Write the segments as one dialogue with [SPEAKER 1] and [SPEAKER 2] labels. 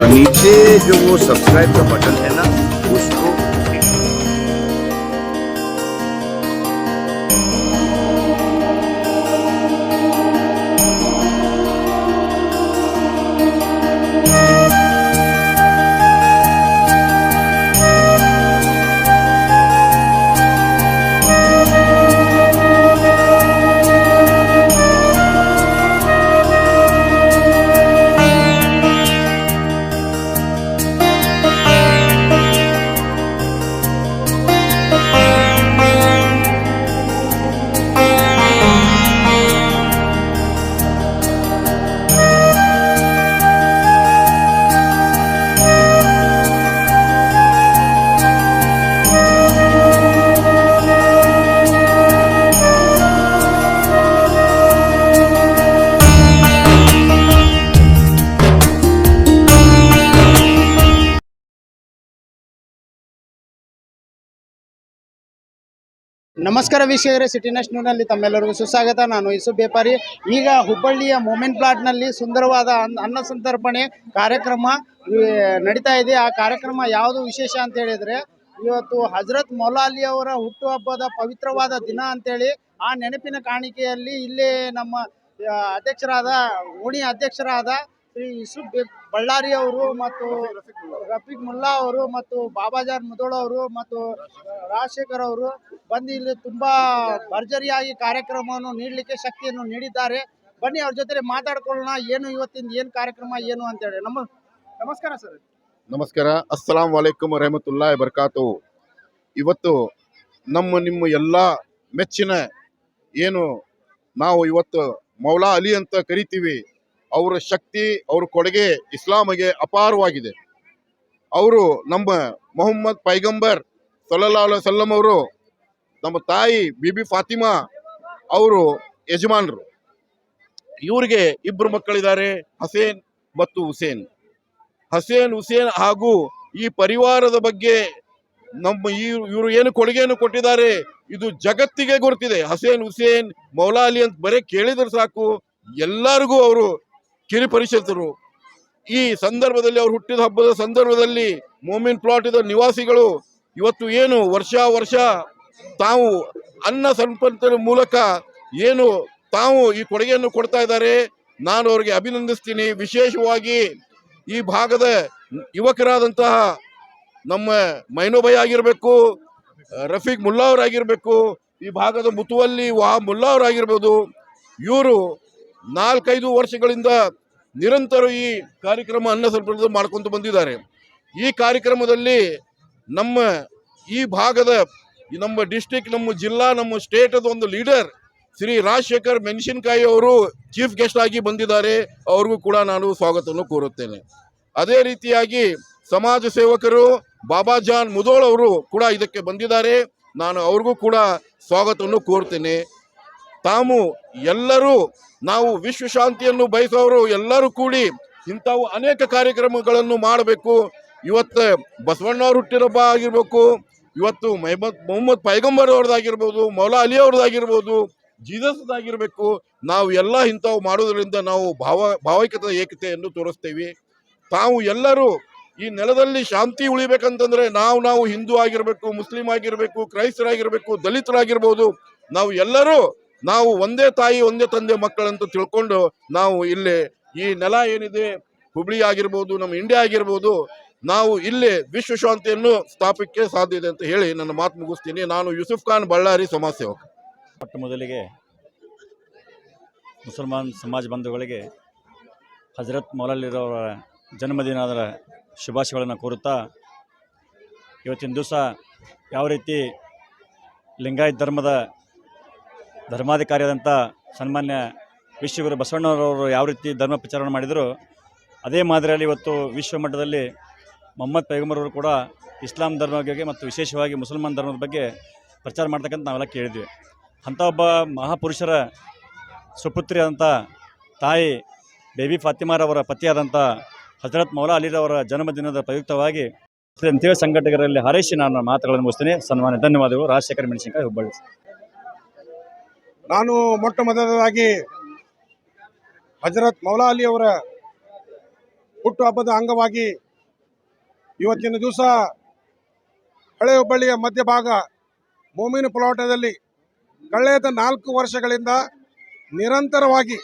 [SPEAKER 1] नीचे जो वो सब्सक्राइब का बटन है ना उसको
[SPEAKER 2] ನಮಸ್ಕಾರ ವೀಕ್ಷಕರೇ ಸಿಟಿ ನ್ಯೂನಲ್ಲಿ ತಮ್ಮೆಲ್ಲರಿಗೂ ಸುಸ್ವಾಗತ. ನಾನು ಯಶು ವ್ಯಾಪಾರಿ ಈಗ ಹುಬ್ಬಳ್ಳಿಯ ಮೂಮೆಂಟ್ ಪ್ಲಾಟ್ನಲ್ಲಿ ಸುಂದರವಾದ ಅನ್ನ ಸಂತರ್ಪಣೆ ಕಾರ್ಯಕ್ರಮ ನಡೀತಾ ಇದೆ. ಆ ಕಾರ್ಯಕ್ರಮ ಯಾವುದು ವಿಶೇಷ ಅಂತ ಹೇಳಿದ್ರೆ, ಇವತ್ತು ಹಜರತ್ ಮೌಲಾ ಅಲಿ ಅವರ ಹುಟ್ಟುಹಬ್ಬದ ಪವಿತ್ರವಾದ ದಿನ ಅಂತೇಳಿ ಆ ನೆನಪಿನ ಕಾಣಿಕೆಯಲ್ಲಿ ಇಲ್ಲೇ ನಮ್ಮ ಅಧ್ಯಕ್ಷರಾದ, ಓಣಿ ಅಧ್ಯಕ್ಷರಾದ ಶ್ರೀ ಯೂಸುಫ್ ಬಳ್ಳಾರಿ ಅವರು ಮತ್ತು ರಫೀಕ್ ಮುಲ್ಲಾ ಅವರು ಮತ್ತು ಬಾಬಾಜಾನ್ ಮುದೋಳ ಅವರು ಮತ್ತು ರಾಜಶೇಖರ್ ಅವರು ಬಂದು ಇಲ್ಲಿ ತುಂಬಾ ಭರ್ಜರಿಯಾಗಿ ಕಾರ್ಯಕ್ರಮವನ್ನು ನೀಡಲಿಕ್ಕೆ ಶಕ್ತಿಯನ್ನು ನೀಡಿದ್ದಾರೆ. ಬನ್ನಿ ಅವ್ರ ಜೊತೆ ಮಾತಾಡ್ಕೊಳ್ಳೋಣ. ಏನು ಇವತ್ತಿನ ಏನು ಕಾರ್ಯಕ್ರಮ, ಏನು ಅಂತೇಳಿ ನಮ್ಮ ನಮಸ್ಕಾರ ಸರ್.
[SPEAKER 3] ನಮಸ್ಕಾರ. ಅಸ್ಸಲಾಂ ವಲೈಕುಮ್ ರಹಮತ್ತುಲ್ಲಾ ಬರ್ಕಾತು ಇವತ್ತು ನಮ್ಮ ನಿಮ್ಮ ಎಲ್ಲ ಮೆಚ್ಚಿನ ಏನು ನಾವು ಇವತ್ತು ಮೌಲಾ ಅಲಿ ಅಂತ ಕರಿತೀವಿ. ಅವರ ಶಕ್ತಿ, ಅವರ ಕೊಡುಗೆ ಇಸ್ಲಾಮಿಗೆ ಅಪಾರವಾಗಿದೆ. ಅವರು ನಮ್ಮ ಮೊಹಮ್ಮದ್ ಪೈಗಂಬರ್ ಸಲ್ಲಲ್ಲಾ ಅಲೈಹಿ ವಸಲ್ಲಂ ಅವರು, ನಮ್ಮ ತಾಯಿ ಬಿಬಿ ಫಾತಿಮಾ ಅವರು ಯಜಮಾನರು. ಇವರಿಗೆ ಇಬ್ಬರು ಮಕ್ಕಳಿದ್ದಾರೆ, ಹಸೇನ್ ಮತ್ತು ಹುಸೇನ್. ಹಸೇನ್, ಹುಸೇನ್ ಹಾಗೂ ಈ ಪರಿವಾರದ ಬಗ್ಗೆ ನಮ್ಮ ಇವರು ಏನು ಕೊಡುಗೆಯನ್ನು ಕೊಟ್ಟಿದ್ದಾರೆ, ಇದು ಜಗತ್ತಿಗೆ ಗೊತ್ತಿದೆ ಹಸೇನ್, ಹುಸೇನ್ ಮೌಲಾ ಅಲಿ ಅಂತ ಬರೀ ಕೇಳಿದ್ರೆ ಸಾಕು. ಎಲ್ಲರಿಗೂ ಅವರು ಕಿರಿಪರಿಷತ್ತರು ಈ ಸಂದರ್ಭದಲ್ಲಿ ಅವರು ಹುಟ್ಟಿದ ಹಬ್ಬದ ಸಂದರ್ಭದಲ್ಲಿ ಮೋಮಿನ್ ಇದ ನಿವಾಸಿಗಳು, ಇವತ್ತು ಏನು ವರ್ಷ ವರ್ಷ ತಾವು ಅನ್ನ ಸಂಪತ್ತಿನ ಮೂಲಕ ಏನು ತಾವು ಈ ಕೊಡುಗೆಯನ್ನು ಕೊಡ್ತಾ ಇದ್ದಾರೆ, ನಾನು ಅವರಿಗೆ ಅಭಿನಂದಿಸ್ತೀನಿ. ವಿಶೇಷವಾಗಿ ಈ ಭಾಗದ ಯುವಕರಾದಂತಹ ನಮ್ಮ ಮೈನೋಬೈ ಆಗಿರಬೇಕು, ರಫೀಕ್ ಮುಲ್ಲಾ ಅವರಾಗಿರ್ಬೇಕು ಈ ಭಾಗದ ಮುತುವಲ್ಲಿ ವಾ ಮುಲ್ಲಾ ಅವರಾಗಿರ್ಬೋದು ಇವರು ನಾಲ್ಕೈದು ವರ್ಷಗಳಿಂದ ನಿರಂತರ ಈ ಕಾರ್ಯಕ್ರಮ ಅನ್ನ ಸಂಪರ್ಕ ಮಾಡ್ಕೊಂತ ಬಂದಿದ್ದಾರೆ. ಈ ಕಾರ್ಯಕ್ರಮದಲ್ಲಿ ನಮ್ಮ ಈ ಭಾಗದ ನಮ್ಮ ಡಿಸ್ಟಿಕ್ ನಮ್ಮ ಜಿಲ್ಲಾ, ನಮ್ಮ ಸ್ಟೇಟದ ಒಂದು ಲೀಡರ್ ಶ್ರೀ ರಾಜಶೇಖರ್ ಮೆಣಸಿನಕಾಯಿ ಅವರು ಚೀಫ್ ಗೆಸ್ಟ್ ಆಗಿ ಬಂದಿದ್ದಾರೆ. ಅವ್ರಿಗೂ ಕೂಡ ನಾನು ಸ್ವಾಗತವನ್ನು ಕೋರುತ್ತೇನೆ. ಅದೇ ರೀತಿಯಾಗಿ ಸಮಾಜ ಸೇವಕರು ಬಾಬಾ ಜಾನ್ ಮುದೋಳ್ ಅವರು ಕೂಡ ಇದಕ್ಕೆ ಬಂದಿದ್ದಾರೆ. ನಾನು ಅವ್ರಿಗೂ ಕೂಡ ಸ್ವಾಗತವನ್ನು ಕೋರ್ತೇನೆ. ತಾವು ಎಲ್ಲರೂ ನಾವು ವಿಶ್ವಶಾಂತಿಯನ್ನು ಬಯಸೋರು ಎಲ್ಲರೂ ಕೂಡಿ ಇಂಥವು ಅನೇಕ ಕಾರ್ಯಕ್ರಮಗಳನ್ನು ಮಾಡಬೇಕು. ಇವತ್ತು ಬಸವಣ್ಣವ್ರ ಹುಟ್ಟಿರಬ್ಬ ಆಗಿರ್ಬೇಕು. ಇವತ್ತು ಮಹಮ್ಮದ್, ಮೊಹಮ್ಮದ್ ಪೈಗಂಬರ್ ಅವ್ರದ್ದಾಗಿರ್ಬೋದು, ಮೌಲಾ ಅಲಿ ಅವ್ರದ್ದಾಗಿರ್ಬೋದು ಜೀಸಸ್ದಾಗಿರಬೇಕು ನಾವು ಎಲ್ಲ ಇಂಥವು ಮಾಡೋದರಿಂದ ನಾವು ಭಾವ ಭಾವೈಕ್ಯತೆ ಏಕತೆಯನ್ನು ತೋರಿಸ್ತೇವೆ. ತಾವು ಎಲ್ಲರೂ ಈ ನೆಲದಲ್ಲಿ ಶಾಂತಿ ಉಳಿಬೇಕಂತಂದ್ರೆ ನಾವು ನಾವು ಹಿಂದೂ ಆಗಿರಬೇಕು, ಮುಸ್ಲಿಂ ಆಗಿರಬೇಕು, ಕ್ರೈಸ್ತರಾಗಿರಬೇಕು, ದಲಿತರಾಗಿರ್ಬೋದು, ನಾವು ಎಲ್ಲರೂ ನಾವು ಒಂದೇ ತಾಯಿ, ಒಂದೇ ತಂದೆ ಮಕ್ಕಳಂತ ತಿಳ್ಕೊಂಡು ನಾವು ಇಲ್ಲಿ ಈ ನೆಲ ಏನಿದೆ, ಹುಬ್ಳಿ ಆಗಿರ್ಬೋದು, ನಮ್ಮ ಇಂಡಿಯಾ ಆಗಿರ್ಬೋದು, ನಾವು ಇಲ್ಲಿ ವಿಶ್ವ ಶಾಂತಿಯನ್ನು ಸ್ಥಾಪಕ್ಕೆ ಸಾಧ್ಯ ಇದೆ ಅಂತ ಹೇಳಿ ನನ್ನ ಮಾತು ಮುಗಿಸ್ತೀನಿ. ನಾನು ಯೂಸುಫ್ ಖಾನ್ ಬಳ್ಳಾರಿ ಸಮಾಜ ಸೇವಕ
[SPEAKER 4] ಮೊಟ್ಟ ಮೊದಲಿಗೆ ಮುಸಲ್ಮಾನ್ ಸಮಾಜ ಬಂಧುಗಳಿಗೆ ಹಜರತ್ ಮೌಲಲ್ಲಿರವರ ಜನ್ಮದಿನದ ಶುಭಾಶಯಗಳನ್ನು ಕೋರುತ್ತಾ, ಇವತ್ತಿನ ದಿವಸ ಯಾವ ರೀತಿ ಲಿಂಗಾಯತ್ ಧರ್ಮದ ಧರ್ಮಾಧಿಕಾರಿಯಾದಂಥ ಸನ್ಮಾನ್ಯ ವಿಶ್ವಗುರು ಬಸವಣ್ಣವರವರು ಯಾವ ರೀತಿ ಧರ್ಮ ಪ್ರಚಾರ ಮಾಡಿದರು, ಅದೇ ಮಾದರಿಯಲ್ಲಿ ಇವತ್ತು ವಿಶ್ವ ಮಟ್ಟದಲ್ಲಿ ಮೊಹಮ್ಮದ್ ಪೈಗಂಬರವರು ಕೂಡ ಇಸ್ಲಾಂ ಧರ್ಮದ ಬಗ್ಗೆ ಮತ್ತು ವಿಶೇಷವಾಗಿ ಮುಸಲ್ಮಾನ್ ಧರ್ಮದ ಬಗ್ಗೆ ಪ್ರಚಾರ ಮಾಡ್ತಕ್ಕಂಥ ನಾವೆಲ್ಲ ಕೇಳಿದ್ವಿ. ಅಂಥ ಒಬ್ಬ ಮಹಾಪುರುಷರ ಸುಪುತ್ರಿಯಾದಂಥ ತಾಯಿ ಬೇಬಿ ಫಾತಿಮಾರವರ ಪತಿಯಾದಂಥ ಹಜರತ್ ಮೌಲಾ ಅಲಿರವರ ಜನ್ಮದಿನದ ಪ್ರಯುಕ್ತವಾಗಿ ಸಂಘಟಕರಲ್ಲಿ ಹಾರೈಸಿ ನಾನು ಮಾತುಗಳನ್ನು ಮುಗಿಸ್ತೇನೆ. ಸನ್ಮಾನ ಧನ್ಯವಾದಗಳು. ರಾಜಶೇಖರ ಮೆಣಸಿನಕಾಯಿ ಹುಬ್ಬಳ್ಳಿ.
[SPEAKER 5] ನಾನು ಮೊಟ್ಟ ಮೊದಲದಾಗಿ ಹಜರತ್ ಮೌಲಾ ಅಲಿ ಅವರ ಹುಟ್ಟುಹಬ್ಬದ ಅಂಗವಾಗಿ ಇವತ್ತಿನ ದಿವಸ ಹಳೆ ಹುಬ್ಬಳ್ಳಿಯ ಮಧ್ಯಭಾಗ ಭೂಮಿನ ಪುಲಾಟದಲ್ಲಿ ಕಳೆದ ನಾಲ್ಕು ವರ್ಷಗಳಿಂದ ನಿರಂತರವಾಗಿ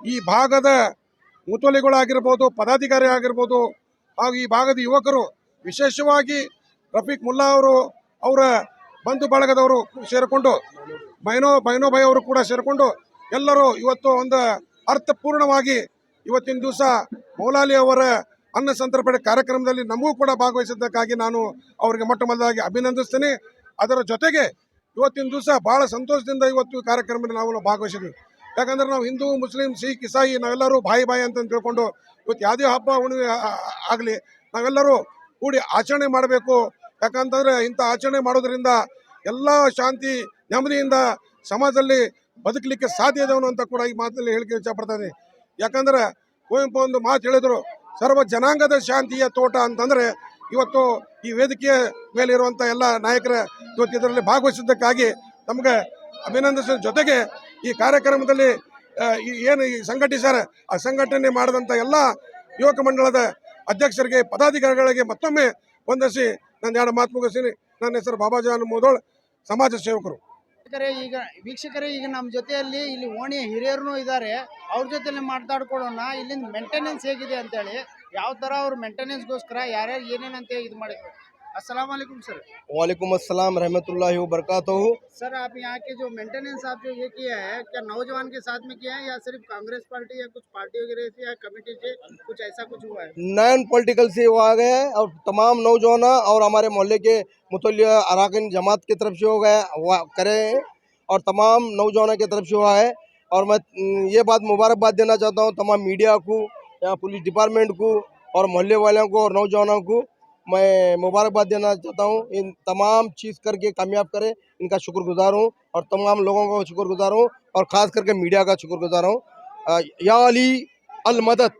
[SPEAKER 5] ಈ ಭಾಗದ ಮುತೋಲಿಗಳಾಗಿರ್ಬೋದು ಪದಾಧಿಕಾರಿ ಆಗಿರ್ಬೋದು ಹಾಗೂ ಈ ಭಾಗದ ಯುವಕರು ವಿಶೇಷವಾಗಿ ರಫೀಕ್ ಮುಲ್ಲಾ ಅವರು ಅವರ ಬಂಧು ಬಳಗದವರು ಸೇರಿಕೊಂಡು, ಬೈನೋ ಬೈನೋಬೈ ಅವರು ಕೂಡ ಸೇರಿಕೊಂಡು ಎಲ್ಲರೂ ಇವತ್ತು ಒಂದು ಅರ್ಥಪೂರ್ಣವಾಗಿ ಇವತ್ತಿನ ದಿವಸ ಮೌಲಾಲಿ ಅವರ ಅನ್ನ ಸಂತರ್ಪಣೆ ಕಾರ್ಯಕ್ರಮದಲ್ಲಿ ನಮಗೂ ಕೂಡ ಭಾಗವಹಿಸಿದ್ದಕ್ಕಾಗಿ ನಾನು ಅವರಿಗೆ ಮೊಟ್ಟ ಮೊದಲಾಗಿ ಅಭಿನಂದಿಸ್ತೇನೆ. ಅದರ ಜೊತೆಗೆ ಇವತ್ತಿನ ದಿವಸ ಬಹಳ ಸಂತೋಷದಿಂದ ಇವತ್ತು ಕಾರ್ಯಕ್ರಮದಲ್ಲಿ ನಾವು ಭಾಗವಹಿಸಿದ್ವಿ. ಯಾಕಂದ್ರೆ ನಾವು ಹಿಂದೂ, ಮುಸ್ಲಿಂ, ಸಿಖ್, ಇಸಾಯಿ ನಾವೆಲ್ಲರೂ ಬಾಯಿ ಬಾಯಿ ಅಂತ ತಿಳ್ಕೊಂಡು ಇವತ್ತು ಯಾವುದೇ ಹಬ್ಬ ಹುಣ್ಣಿಮೆ ಆಗಲಿ ನಾವೆಲ್ಲರೂ ಕೂಡಿ ಆಚರಣೆ ಮಾಡಬೇಕು. ಯಾಕಂತಂದ್ರೆ ಇಂಥ ಆಚರಣೆ ಮಾಡೋದ್ರಿಂದ ಎಲ್ಲ ಶಾಂತಿ ನೆಮ್ಮದಿಯಿಂದ ಸಮಾಜದಲ್ಲಿ ಬದುಕಲಿಕ್ಕೆ ಸಾಧ್ಯ ಇದೆ ಅಂತ ಕೂಡ ಈ ಮಾತಲ್ಲಿ ಹೇಳಿಕೆ ಇಷ್ಟಪಡ್ತಾನೆ ಯಾಕಂದ್ರೆ ಕುವೆಂಪು ಒಂದು ಮಾತು ಹೇಳಿದ್ರು, ಸರ್ವ ಜನಾಂಗದ ಶಾಂತಿಯ ತೋಟ ಅಂತಂದ್ರೆ ಇವತ್ತು ಈ ವೇದಿಕೆಯ ಮೇಲೆ ಇರುವಂಥ ಎಲ್ಲ ನಾಯಕರ ಇವತ್ತು ಇದರಲ್ಲಿ ಭಾಗವಹಿಸಿದ್ದಕ್ಕಾಗಿ ನಮಗೆ ಅಭಿನಂದಿಸಿದ ಜೊತೆಗೆ ಈ ಕಾರ್ಯಕ್ರಮದಲ್ಲಿ ಏನು ಈ ಸಂಘಟಿಸ್ಯಾರ ಆ ಸಂಘಟನೆ ಮಾಡಿದಂಥ ಎಲ್ಲ ಯುವಕ ಮಂಡಳದ ಅಧ್ಯಕ್ಷರಿಗೆ, ಪದಾಧಿಕಾರಿಗಳಿಗೆ ಮತ್ತೊಮ್ಮೆ ವಂದಿಸಿ ನಾನು ಎರಡು ಮಾತು ಮುಗಿಸ್ತೀನಿ. ನನ್ನ ಹೆಸರು ಬಾಬಾಜಾನ್ ಮೋದೋಳ್, ಸಮಾಜ ಸೇವಕರು.
[SPEAKER 2] ವೀಕ್ಷಕರೇ, ಈಗ ವೀಕ್ಷಕರೇ, ಈಗ ನಮ್ಮ ಜೊತೆಯಲ್ಲಿ ಇಲ್ಲಿ ಓಣಿಯ ಹಿರಿಯರು ಇದ್ದಾರೆ. ಅವ್ರ ಜೊತೆಲಿ ಮಾತಾಡ್ಕೊಳ್ಳೋಣ. ಇಲ್ಲಿಂದ ಮೇಂಟೆನೆನ್ಸ್ ಹೇಗಿದೆ ಅಂತೇಳಿ. ಯಾವ ಥರ ಅವ್ರ ಮೇಂಟೆನೆನ್ಸ್ಗೋಸ್ಕರ ಯಾರ್ಯಾರು ಏನೇನಂತೆ ಇದು ಮಾಡಿದ್ರು? वालेकुम सर।
[SPEAKER 6] वालेकुम अस्सलाम रहमतुल्लाहि व बरकातहू
[SPEAKER 2] सर आप यहाँ के जो मेंटेनेंस आप जो ये किया है क्या नौजवान के साथ में किया है या सिर्फ़ कांग्रेस पार्टी या कुछ पार्टी वगैरह से या कमेटी से कुछ ऐसा कुछ हुआ है?
[SPEAKER 6] नॉन पॉलिटिकल से वो आ गए हैं और तमाम नौजवान और हमारे मोहल्ले के मुतल अराकन जमात की तरफ़ से हो गए करे हैं और तमाम नौजवानों की तरफ़ से हुआ है। और मैं ये बात मुबारकबाद देना चाहता हूँ तमाम मीडिया को या पुलिस डिपार्टमेंट को और मोहल्ले वालों को और नौजवानों को मैं मुबारकबाद देना चाहता हूँ। इन तमाम चीज़ करके कामयाब करें। इनका शुक्रगुजार हूँ और तमाम लोगों का शुक्रगुजार हूँ और ख़ास करके मीडिया का शुक्रगुजार हूँ। या अली अल मदद।